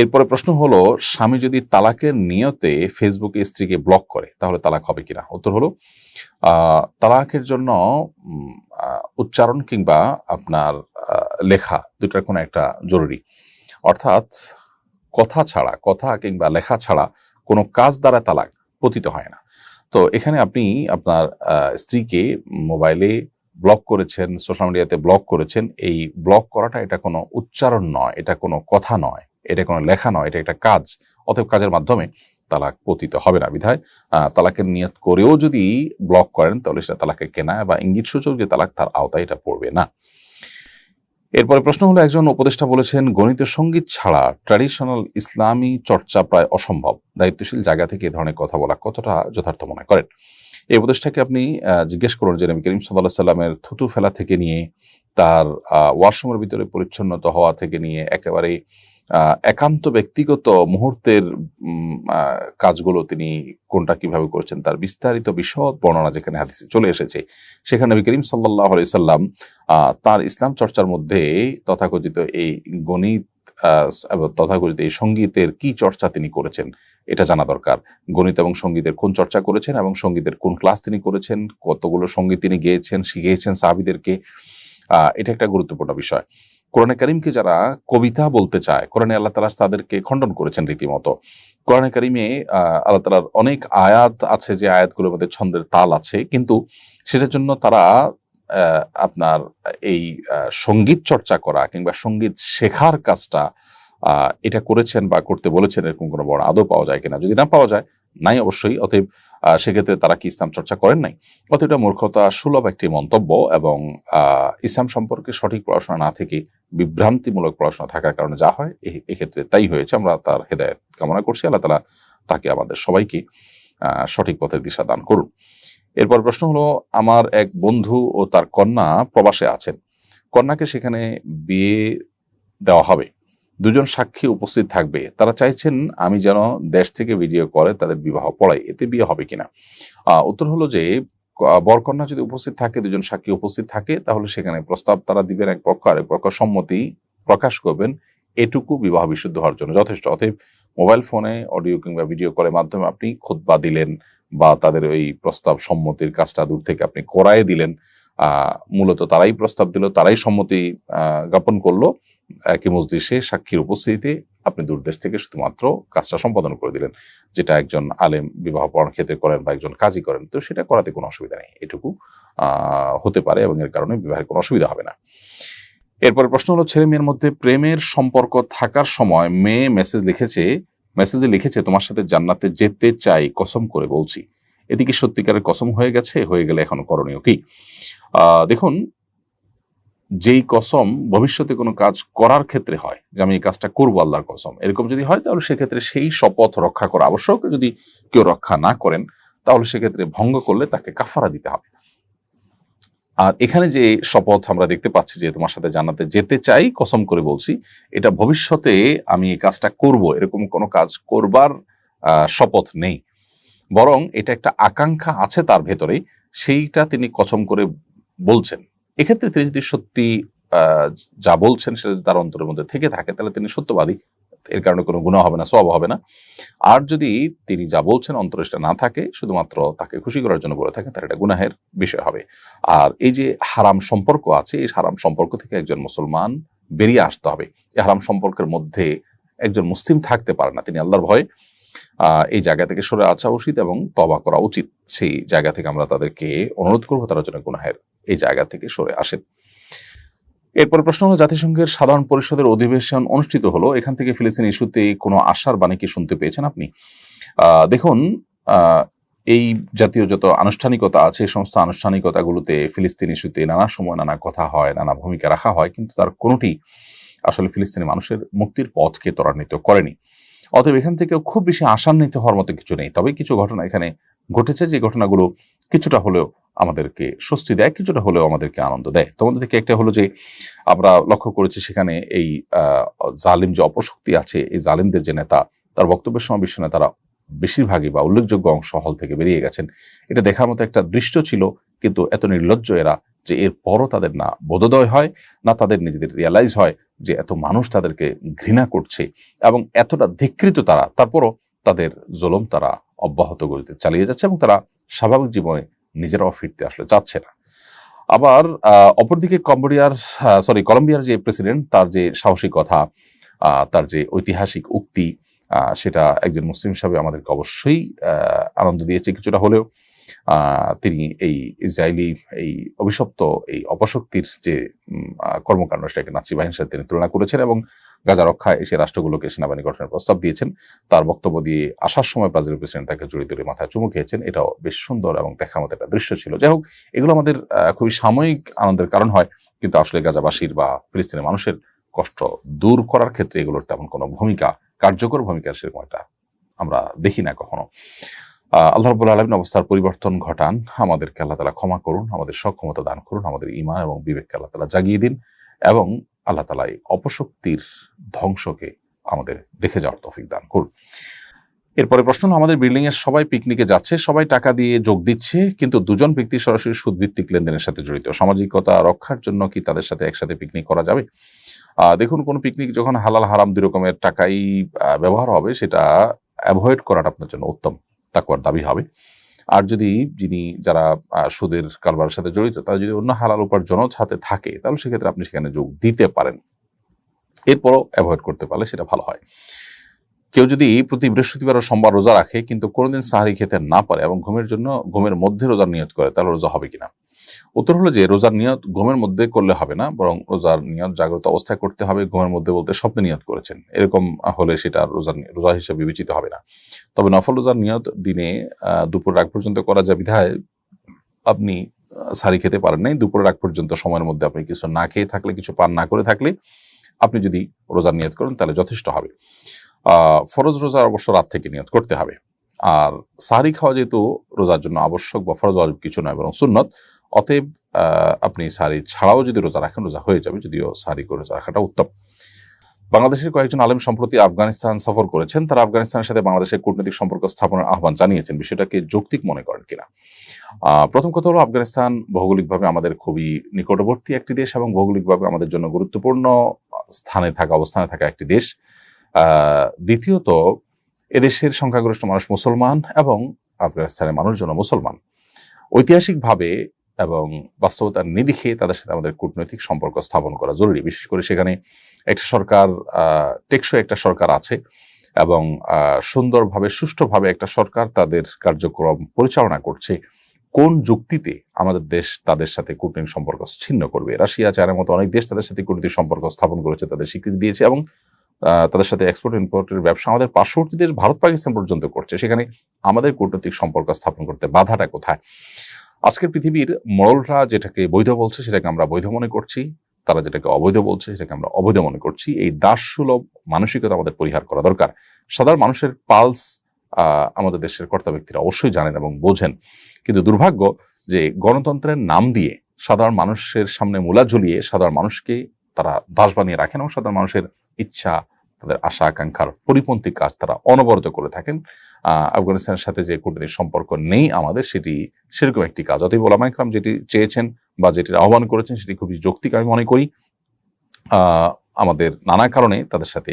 এরপরে প্রশ্ন হলো, স্বামী যদি তালাকের নিয়তে ফেসবুকে স্ত্রীকে ব্লক করে, তাহলে তালাক হবে কিনা? উত্তর হলো তালাকের জন্য উচ্চারণ কিংবা আপনার লেখা দুটার কোনো একটা জরুরি। অর্থাৎ কথা ছাড়া, কথা কিংবা লেখা ছাড়া কোনো কাজ দ্বারা তালাক পতিত হয় না। তো এখানে আপনি আপনার স্ত্রীকে মোবাইলে ব্লক করেছেন সোশ্যাল মিডিয়াতে ব্লক করেছেন, এই ব্লক করাটা এটা কোনো উচ্চারণ নয়, এটা কোনো কথা নয়। এটা কোনো লেখা নয়, এটা একটা কাজ। অতএব কাজের মাধ্যমে তালাক পতিত হবে না বিধায় তালাকের নিয়ত করেও যদি ব্লক করেন, তাহলে সেটা তালাকে কেনা বা ইঙ্গিত সূচক যে তালাক, তার আওতায় এটা পড়বে না। এরপরে প্রশ্ন হলো, একজন উপদেষ্টা বলেছেন, গণিত সংগীত ছাড়া ট্র্যাডিশনাল ইসলামী চর্চা প্রায় অসম্ভব। দায়িত্বশীল জায়গা থেকে এ ধরনের কথা বলা কতটা যথার্থ মনে করেন? এই উপদেষ্টাকে আপনি জিজ্ঞেস করুন যে নবী করিম সাল্লাহ সাল্লামের থুতু ফেলা থেকে নিয়ে, তার ওয়াশরুমের ভিতরে পরিচ্ছন্নতা হওয়া থেকে নিয়ে, একেবারে একান্ত ব্যক্তিগত মুহূর্তের কাজগুলো তিনি কোনটা কীভাবে করেছেন তার বিস্তারিত বিশদ বর্ণনা যেখানে হাদিসে চলে এসেছে, সেখানে নবী করিম সাল্লাহ সাল্লাম তার ইসলাম চর্চার মধ্যে তথাকথিত এই গণিত তথাকথিত এই সঙ্গীতের কি চর্চা তিনি করেছেন এটা জানা দরকার। গণিত এবং সঙ্গীতের কোন চর্চা করেছেন এবং সঙ্গীতের কোন ক্লাস তিনি করেছেন, কতগুলো সংগীত তিনি গেয়েছেন, শিখিয়েছেন সাহাবিদেরকে এটা একটা গুরুত্বপূর্ণ বিষয়। কোরআনে করিমকে যারা কবিতা বলতে চায়, কোরআনে আল্লাহ তালা তাদেরকে খণ্ডন করেছেন রীতিমতো। কোরআনে করিমে আল্লাহ তালার অনেক আয়াত আছে, যে আয়াতগুলোর মধ্যে ছন্দের তাল আছে, কিন্তু সেটার জন্য তারা আপনার এই সংগীত চর্চা করা কিংবা সংগীত শেখার কাজটা এটা করেছেন বা করতে বলেছেন এরকম কোনো বড় আদৌ পাওয়া যায় কিনা। যদি না পাওয়া যায়, নাই অবশ্যই, অতএব সেক্ষেত্রে তারা কি ইসলাম চর্চা করেন নাই? অতএব এটা মূর্খতা সুলভ একটি মন্তব্য এবং ইসলাম সম্পর্কে সঠিক পড়াশোনা না থেকে বিভ্রান্তিমূলক পড়াশোনা থাকার কারণে যা হয় এক্ষেত্রে তাই হয়েছে। আমরা তার হেদায়ত কামনা করছি। আল্লাহ তালা তাকে আমাদের সবাইকে সঠিক পথের দিশা দান করুন। এরপর প্রশ্ন হলো, আমার এক বন্ধু ও তার কন্যা প্রবাসে আছেন। কন্যাকে সেখানে বিয়ে দেওয়া হবে। দুজন সাক্ষী উপস্থিত থাকবে। তারা চাইছেন, আমি যেন দেশ থেকে ভিডিও করে তাদের বিবাহ পড়াই। এতে বিয়ে হবে কিনা? উত্তর হলো যে বরকন্যা যদি উপস্থিত থাকে, দুজন সাক্ষী উপস্থিত থাকে, তাহলে সেখানে প্রস্তাব তারা দিবেন এক পক্ষ আর এক পক্ষ সম্মতি প্রকাশ করবেন। এটুকু বিবাহ বিশুদ্ধ হওয়ার জন্য যথেষ্ট। অতএব মোবাইল ফোনে, অডিও কিংবা ভিডিও কলের মাধ্যমে আপনি খুতবা দিলেন বা তাদের ওই প্রস্তাব সম্মতির কাজটা দূর থেকে আপনি করায় দিলেন মূলত তারাই প্রস্তাব দিল, তারাই সম্মতি জ্ঞাপন করল। একই মজলিসে সাক্ষীর উপস্থিতিতে আপনি দূরদেশ থেকে শুধুমাত্র কাজটা সম্পাদন করে দিলেন, যেটা একজন আলেম বিবাহ পড়ার ক্ষেত্রে করেন বা একজন কাজী করেন, তো সেটা করাতে কোনো অসুবিধা নেই। এটুকু হতে পারে এবং এর কারণে বিবাহের কোনো অসুবিধা হবে না। এরপরে প্রশ্ন হলো, ছেলে মেয়ের মধ্যে প্রেমের সম্পর্ক থাকার সময় মেয়ে মেসেজ লিখেছে, মেসেজে লিখেছে, তোমার সাথে জান্নাতে যেতে চাই, কসম করে বলছি। এদিকে সত্যিকারের কসম হয়ে গেছে, হয়ে গেলে এখন করণীয় কি? দেখুন যেই কসম ভবিষ্যতে কোনো কাজ করার ক্ষেত্রে হয় যে আমি এই কাজটা করব আল্লাহর কসম, এরকম যদি হয় তাহলে সেক্ষেত্রে সেই শপথ রক্ষা করা আবশ্যক। যদি কেউ রক্ষা না করেন তাহলে সেক্ষেত্রে ভঙ্গ করলে তাকে কাফারা দিতে হবে। আর এখানে যে শপথ আমরা দেখতে পাচ্ছি যে তোমার সাথে জানাতে যেতে চাই, কসম করে বলছি, এটা ভবিষ্যতে আমি এই কাজটা করব, এরকম কোনো কাজ করবার শপথ নেই। বরং এটা একটা আকাঙ্ক্ষা আছে তার ভেতরে সেইটা তিনি কসম করে বলছেন। এক্ষেত্রে তিনি যদি সত্যি যা বলছেন সেটা যদি তার অন্তরের মধ্যে থেকে থাকে, তাহলে তিনি সত্যবাদী। এর কারণে কোনো গুণা হবে না সব হবে না। আর যদি তিনি যা বলছেন অন্তরে সেটা না থাকে, শুধুমাত্র তাকে খুশি করার জন্য বলে থাকেন তার এটা গুনাহের বিষয় হবে। আর এই যে হারাম সম্পর্ক আছে, এই হারাম সম্পর্ক থেকে একজন মুসলমান বেরিয়ে আসতে হবে। এই হারাম সম্পর্কের মধ্যে একজন মুসলিম থাকতে পারে না, তিনি আল্লাহর ভয়ে। এই জায়গা থেকে সরে আসা উচিত এবং তবা করা উচিত। সেই জায়গা থেকে আমরা তাদেরকে অনুরোধ করব, তারা যেন গুনাহের এই জায়গা থেকে সরে আসেন। এরপর প্রশ্ন হলো, জাতিসংঘের সাধারণ পরিষদের অধিবেশন অনুষ্ঠিত হলো। এখান থেকে ফিলিস্তিন ইস্যুতে কোনো আশার বাণী কি শুনতে পেয়েছেন আপনি? দেখুন এই জাতীয় যত আনুষ্ঠানিকতা আছে, এই সমস্ত আনুষ্ঠানিকতাগুলোতে ফিলিস্তিন ইস্যুতে নানা সময় নানা কথা হয়, নানা ভূমিকা রাখা হয়, কিন্তু তার কোনোটি আসলে ফিলিস্তিনি মানুষের মুক্তির পথকে ত্বরান্বিত করেনি। অতএব এখান থেকে খুব বেশি আশান্বিত হওয়ার মতো কিছু নেই। তবে কিছু ঘটনা এখানে ঘটেছে, যে ঘটনাগুলো কিছুটা হলেও আমাদেরকে স্বস্তি দেয়, কিছুটা হলেও আমাদেরকে আনন্দ দেয়। তোমাদের থেকে একটা হলো যে, আমরা লক্ষ্য করেছি সেখানে এই জালিম যে অপশক্তি আছে, এই জালিমদের যে নেতা, তার বক্তব্যের সময় বিশ্ব নেতারা বেশিরভাগই বা উল্লেখযোগ্য অংশ হল থেকে বেরিয়ে গেছেন। এটা দেখার মতো একটা দৃশ্য ছিল, কিন্তু এত নির্লজ্জ এরা যে এর পরও তাদের না বোধোদয় হয়, না তাদের নিজেদের রিয়ালাইজ হয় যে এত মানুষ তাদেরকে ঘৃণা করছে এবং এতটা ধিকৃত তারা। তারপরও তাদের জুলুম তারা অব্যাহত গতিতে চালিয়ে যাচ্ছে এবং তারা স্বাভাবিক জীবনে নিজেরাও ফিরতে আসলে চাচ্ছে না। আবার অপরদিকে কম্বোডিয়ার সরি কলম্বিয়ার যে প্রেসিডেন্ট তার যে সাহসিকতা আহ, তার যে ঐতিহাসিক উক্তি সেটা একজন মুসলিম হিসাবে আমাদেরকে অবশ্যই আনন্দ দিয়েছে কিছুটা হলেও। তিনি এই ইসরায়েলি এই অভিশপ্ত এই অপশক্তির যে কর্মকাণ্ড সেটাকে নাচি বাহিনীর সাথে তিনি তুলনা করেছেন এবং গাজা রক্ষায় এসে রাষ্ট্রগুলোকে সেনাবাহিনী গঠনের প্রস্তাব দিয়েছেন। তার বক্তব্য দিয়ে আসার সময় ব্রাজিল প্রেসিডেন্ট তাকে জড়িত মাথায় চুমু খেয়েছেন। এটাও বেশ সুন্দর এবং দেখার মতো একটা দৃশ্য ছিল। যাই হোক, এগুলো আমাদের খুবই সাময়িক আনন্দের কারণ হয়, কিন্তু আসলে গাজাবাসীর বা ফিলিস্তিনের মানুষের কষ্ট দূর করার ক্ষেত্রে এগুলোর তেমন কোনো ভূমিকা, কার্যকর ভূমিকা সেরকম একটা আমরা দেখি না কখনো। আল্লাহ রবুল্লা আলমিন অবস্থার পরিবর্তন ঘটান। আমাদেরকে আল্লাহ তালা ক্ষমা করুন, আমাদের সক্ষমতা দান করুন, আমাদের ইমান এবং বিবেককে আল্লাহ তালা জাগিয়ে দিন এবং আল্লাহ তালা এই অপশক্তির ধ্বংসকে আমাদের দেখে যাওয়ার তৌফিক দান করুন। এরপরে প্রশ্ন আমাদের বিল্ডিং এর সবাই পিকনিকে যাচ্ছে, সবাই টাকা দিয়ে যোগ দিচ্ছে, কিন্তু দুজন ব্যক্তি সরাসরি সুদভিত্তিক লেনদেনের সাথে জড়িত। সামাজিকতা রক্ষার জন্য কি তাদের সাথে একসাথে পিকনিক করা যাবে? দেখুন, কোন পিকনিক যখন হালাল হারাম দুই রকমের টাকাই ব্যবহার হবে, সেটা অ্যাভয়েড করাটা আপনার জন্য উত্তম, তাকুয়ার দাবি হবে। আর যদি যিনি যারা সুদের কারবারের সাথে জড়িত, তারা যদি অন্য হালাল উপার্জনও সাথে থাকে, তাহলে সেক্ষেত্রে আপনি সেখানে যোগ দিতে পারেন। এরপরও অ্যাভয়েড করতে পারলে সেটা ভালো হয়। কেউ যদি প্রতি বৃহস্পতিবার ও সোমবার রোজা রাখে, কিন্তু কোনোদিন সাহারি খেতে না পারে এবং ঘুমের জন্য, ঘুমের মধ্যে রোজা নিয়ত করে, তাহলে রোজা হবে কিনা? উত্তর হলো যে রোজার নিয়ত ঘুমের মধ্যে করলে হবে না, বরং রোজার নিয়ত জাগ্রত অবস্থায় করতে হবে, ঘুমের মধ্যে বলতে স্বপ্নে নিয়ত করেছেন। এরকম হলে সেটা রোজার রোজা হিসেবে বিবেচিত হবে না। তবে নফল রোজার নিয়ত দিনে দুপুর রাগ পর্যন্ত করা যা বিধায় আপনি সারি খেতে পারেন নাই। দুপুর রাগ পর্যন্ত সময়ের মধ্যে আপনি কিছু না খেয়ে থাকলে, কিছু পান না করে থাকলে আপনি যদি রোজার নিয়ত করেন, তাহলে যথেষ্ট হবে। ফরজ রোজার অবশ্য রাত থেকে নিয়ত করতে হবে। আর সাহারি খাওয়া যেহেতু রোজার জন্য আবশ্যক বা ফরজ কিছু নয়, বরং সুন্নত অতএব আপনি সারি ছাড়াও যদি রোজা রাখেন, রোজা হয়ে যাবে, যদিও সারি করে রোজা রাখাটা উত্তম। বাংলাদেশের কয়েকজন আলেম সম্প্রতি আফগানিস্তান সফর করেছেন। তারা আফগানিস্তানের সাথে বাংলাদেশের কূটনৈতিক সম্পর্ক স্থাপনের আহ্বান জানিয়েছেন। বিষয়টাকে যৌক্তিক মনে করেন কিনা? প্রথম কথা হলো, আফগানিস্তান ভৌগোলিকভাবে আমাদের খুবই নিকটবর্তী একটি দেশ এবং ভৌগোলিকভাবে আমাদের জন্য গুরুত্বপূর্ণ স্থানে থাকা, অবস্থানে থাকা একটি দেশ। দ্বিতীয়ত, এদেশের সংখ্যাগরিষ্ঠ মানুষ মুসলমান এবং আফগানিস্তানের মানুষজন মুসলমান। ঐতিহাসিকভাবে এবং বাস্তবতার নিরিখে তাদের সাথে আমাদের কূটনৈতিক সম্পর্ক স্থাপন করা জরুরি। বিশেষ করে সেখানে একটা সরকার টেকসই একটা সরকার আছে এবং সুন্দরভাবে, সুষ্ঠুভাবে একটা সরকার তাদের কার্যক্রম পরিচালনা করছে। কোন যুক্তিতে আমাদের দেশ তাদের সাথে কূটনৈতিক সম্পর্ক ছিন্ন করবে? রাশিয়া, চায়নার মতো অনেক দেশ তাদের সাথে কূটনৈতিক সম্পর্ক স্থাপন করেছে, তাদের স্বীকৃতি দিয়েছে এবং তাদের সাথে এক্সপোর্ট ইম্পোর্টের ব্যবসা আমাদের পার্শ্ববর্তী দেশ ভারত, পাকিস্তান পর্যন্ত করছে। সেখানে আমাদের কূটনৈতিক সম্পর্ক স্থাপন করতে বাধাটা কোথায়? আজকের পৃথিবীর মরলরা যেটাকে বৈধ বলছে সেটাকে আমরা বৈধ মনে করছি, তারা যেটাকে অবৈধ বলছে সেটাকে আমরা অবৈধ মনে করছি। এই দাসসুলভ মানসিকতা আমাদের পরিহার করা দরকার। সাধারণ মানুষের পালস আমাদের দেশের কর্তা ব্যক্তিরা অবশ্যই জানেন এবং বোঝেন। কিন্তু দুর্ভাগ্য যে গণতন্ত্রের নাম দিয়ে সাধারণ মানুষের সামনে মূলা ঝুলিয়ে সাধারণ মানুষকে তারা দাস বানিয়ে রাখেন এবং সাধারণ মানুষের ইচ্ছা তাদের আশা, আকাঙ্ক্ষার পরিপন্থী কাজ তারা অনবরত করে থাকেন। আফগানিস্তানের সাথে যে কূটনৈতিক সম্পর্ক নেই আমাদের, সেটি সেরকম একটি কাজ। অতএব ওলামা ইকরাম যেটি চেয়েছেন বা যেটির আহ্বান করেছেন, সেটি খুবই যৌক্তিক আমি মনে করি। আমাদের নানা কারণে তাদের সাথে